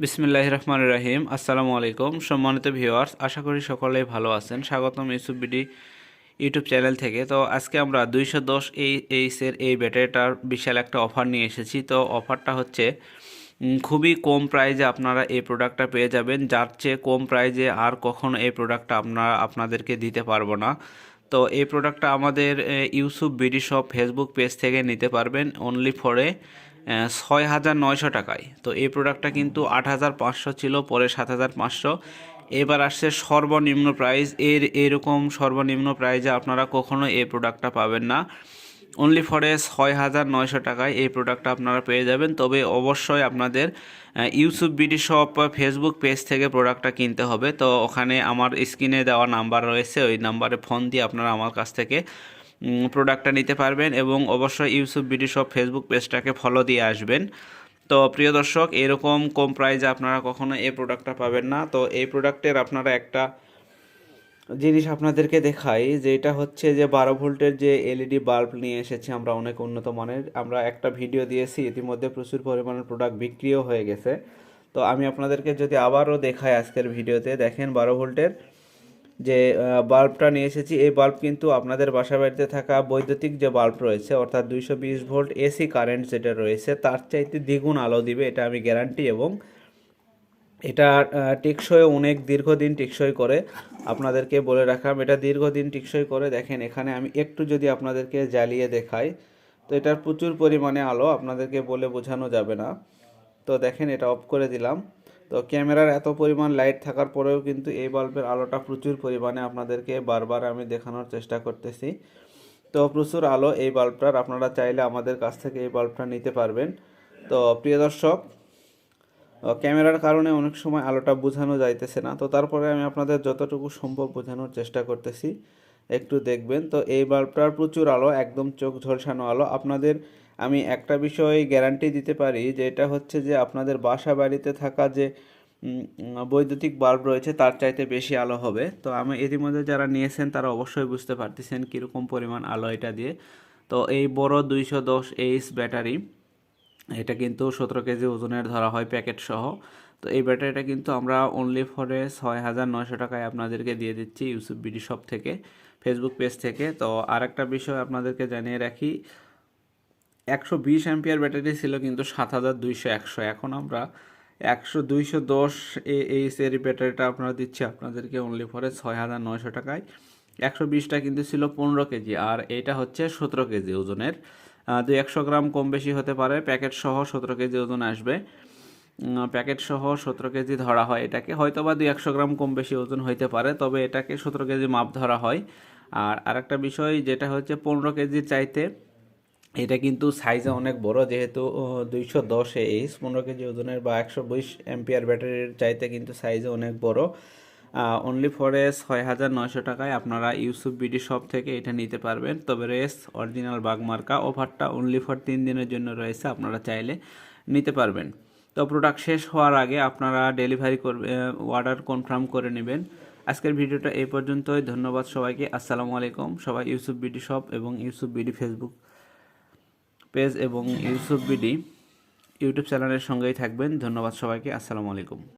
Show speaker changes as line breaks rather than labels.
বিসমিল্লাহ রহমান রাহিম। আসসালামু আলাইকুম। সম্মানিত ভিউয়ার্স, আশা করি সকলেই ভালো আছেন। স্বাগতম ইউসুফ বিডি ইউটিউব চ্যানেল থেকে। তো আজকে আমরা দুইশো দশ এই এইসের এই ব্যাটারিটার বিশাল একটা অফার নিয়ে এসেছি। তো অফারটা হচ্ছে খুবই কম প্রাইজে আপনারা এই প্রোডাক্টটা পেয়ে যাবেন। যার চেয়ে কম প্রাইজে আর কখনো এই প্রোডাক্টটা আপনারা আপনাদেরকে দিতে পারব না। তো এই প্রোডাক্টটা আমাদের Yusuf BD shop Facebook page থেকে নিতে পারবেন। অনলি ফরে ছয় হাজার নয়শো টাকায়। তো এই প্রোডাক্টটা কিন্তু আট হাজার পাঁচশো ছিল, পরে সাত হাজার পাঁচশো। এবার আসছে সর্বনিম্ন প্রাইস এর এরকম সর্বনিম্ন প্রাইজে আপনারা কখনো এই প্রোডাক্টটা পাবেন না। অনলি ফরে ছয় হাজার নয়শো টাকায় এই প্রোডাক্টটা আপনারা পেয়ে যাবেন। তবে অবশ্যই আপনাদের Yusuf BD shop Facebook page থেকে প্রোডাক্টটা কিনতে হবে। তো ওখানে আমার স্ক্রিনে দেওয়া নাম্বার রয়েছে। ওই নাম্বারে ফোন দিয়ে আপনারা আমার কাছ থেকে প্রোডাক্টটা নিতে পারবেন এবং অবশ্যই ইউসুফ বিডি শপ ফেসবুক পেজটাকে ফলো দিয়ে আসবেন। তো প্রিয় দর্শক, এরকম কম প্রাইজে আপনারা কখনো এই প্রোডাক্টটা পাবেন না। তো এই প্রোডাক্টের আপনারা একটা জিনিস আপনাদেরকে দেখাই যে এটা হচ্ছে যে বারো ভোল্টের যে এলইডি বাল্ব নিয়ে এসেছি আমরা অনেক উন্নত মানের। আমরা একটা ভিডিও দিয়েছি, ইতিমধ্যে প্রচুর পরিমাণের প্রোডাক্ট বিক্রিও হয়ে গেছে। তো আমি আপনাদেরকে যদি আবারও দেখাই আজকের ভিডিওতে দেখেন বারো ভোল্টের যে বাল্বটা নিয়ে এসেছি। এই বাল্ব কিন্তু আপনাদের বাসা বাড়িতে থাকা বৈদ্যুতিক যে বাল্ব রয়েছে, অর্থাৎ দুইশো বিশ ভোল্ট এসি কারেন্ট যেটা রয়েছে, তার চাইতে দ্বিগুণ আলো দিবে, এটা আমি গ্যারান্টি এবং এটা টেকসই অনেক দীর্ঘদিন টেকসই করে। আপনাদেরকে বলে রাখলাম এটা দীর্ঘদিন টেকসই করে। দেখেন, এখানে আমি একটু যদি আপনাদেরকে জ্বালিয়ে দেখাই, তো এটার প্রচুর পরিমাণে আলো, আপনাদেরকে বলে বোঝানো যাবে না। তো দেখেন, এটা অফ করে দিলাম। তো ক্যামেরার এত পরিমাণ লাইট থাকার পরেও কিন্তু এই বাল্বের আলোটা প্রচুর পরিমাণে আপনাদেরকে বারবার আমি দেখানোর চেষ্টা করতেছি। তো প্রচুর আলো এই বাল্বটার আপনারা চাইলে আমাদের কাছ থেকে এই বাল্বটা নিতে পারবেন। তো প্রিয় দর্শক ক্যামেরার কারণে অনেক সময় আলোটা বোঝানো যাইতেছে না। তো তারপরে আমি আপনাদের যতটুকু সম্ভব বোঝানোর চেষ্টা করতেছি, একটু দেখবেন। তো এই বাল্বটার প্রচুর আলো, একদম চোখ ঝলসানো আলো। আপনাদের আমি একটা বিষয় গ্যারান্টি দিতে পারি যে এটা হচ্ছে যে আপনাদের বাসা বাড়িতে থাকা যে বৈদ্যুতিক বাল্ব রয়েছে তার চাইতে বেশি আলো হবে। তো আমি ইতিমধ্যে যারা নিয়েছেন তারা অবশ্যই বুঝতে পারতেছেন কীরকম পরিমাণ আলো এটা দিয়ে। তো এই বড় দুইশো দশ এইচ ব্যাটারি, এটা কিন্তু সতেরো কেজি ওজনের ধরা হয় প্যাকেট সহ। তো এই ব্যাটারিটা কিন্তু আমরা অনলি ফরে ছয় হাজার নয়শো টাকায় আপনাদেরকে দিয়ে দিচ্ছি ইউসুফ বিডি শপ থেকে ফেসবুক পেজ থেকে। তো আরেকটা বিষয় আপনাদেরকে জানিয়ে রাখি একশো বিশ অ্যাম্পিয়ার ব্যাটারি ছিল কিন্তু সাত হাজার দুইশো একশো। এখন আমরা একশো দুইশো দশ এই সেরি ব্যাটারিটা আপনারা দিচ্ছি আপনাদেরকে অনলি ফরে ছয় হাজার নয়শো টাকায়। একশো বিশটা কিন্তু ছিল পনেরো কেজি, আর এইটা হচ্ছে সতেরো কেজি ওজনের। দুই একশো গ্রাম কম বেশি হতে পারে, প্যাকেট সহ সতেরো কেজি ওজন আসবে। প্যাকেট সহ সতেরো কেজি ধরা হয় এটাকে। হয়তো বা দুই একশো গ্রাম কম বেশি ওজন হইতে পারে, তবে এটাকে সতেরো কেজি মাপ ধরা হয়। আর আরেকটা বিষয় যেটা হচ্ছে পনেরো কেজির চাইতে এটা কিন্তু সাইজে অনেক বড়, যেহেতু দুইশো দশ এইচ পনেরো কেজি ওজনের বা একশো বিশ এমপিআর ব্যাটারির চাইতে কিন্তু সাইজে অনেক বড়। অনলি ফরে ছয় হাজার নয়শো টাকায় আপনারা ইউসুফ বিডি শপ থেকে এটা নিতে পারবেন। তবে রেস অরিজিনাল বাগমার্কা অফারটা অনলি ফর তিন দিনের জন্য রয়েছে, আপনারা চাইলে নিতে পারবেন। তো প্রোডাক্ট শেষ হওয়ার আগে আপনারা ডেলিভারি করবে অর্ডার কনফার্ম করে নেবেন। আজকের ভিডিওটা এই পর্যন্তই, ধন্যবাদ সবাইকে, আসসালামু আলাইকুম। সবাই ইউসুফ বিডি শপ এবং ইউসুফ বিডি ফেসবুক পেজ এবং ইউসুফ বিডি ইউটিউব চ্যানেলের সঙ্গেই থাকবেন। ধন্যবাদ সবাইকে। আসসালামু আলাইকুম।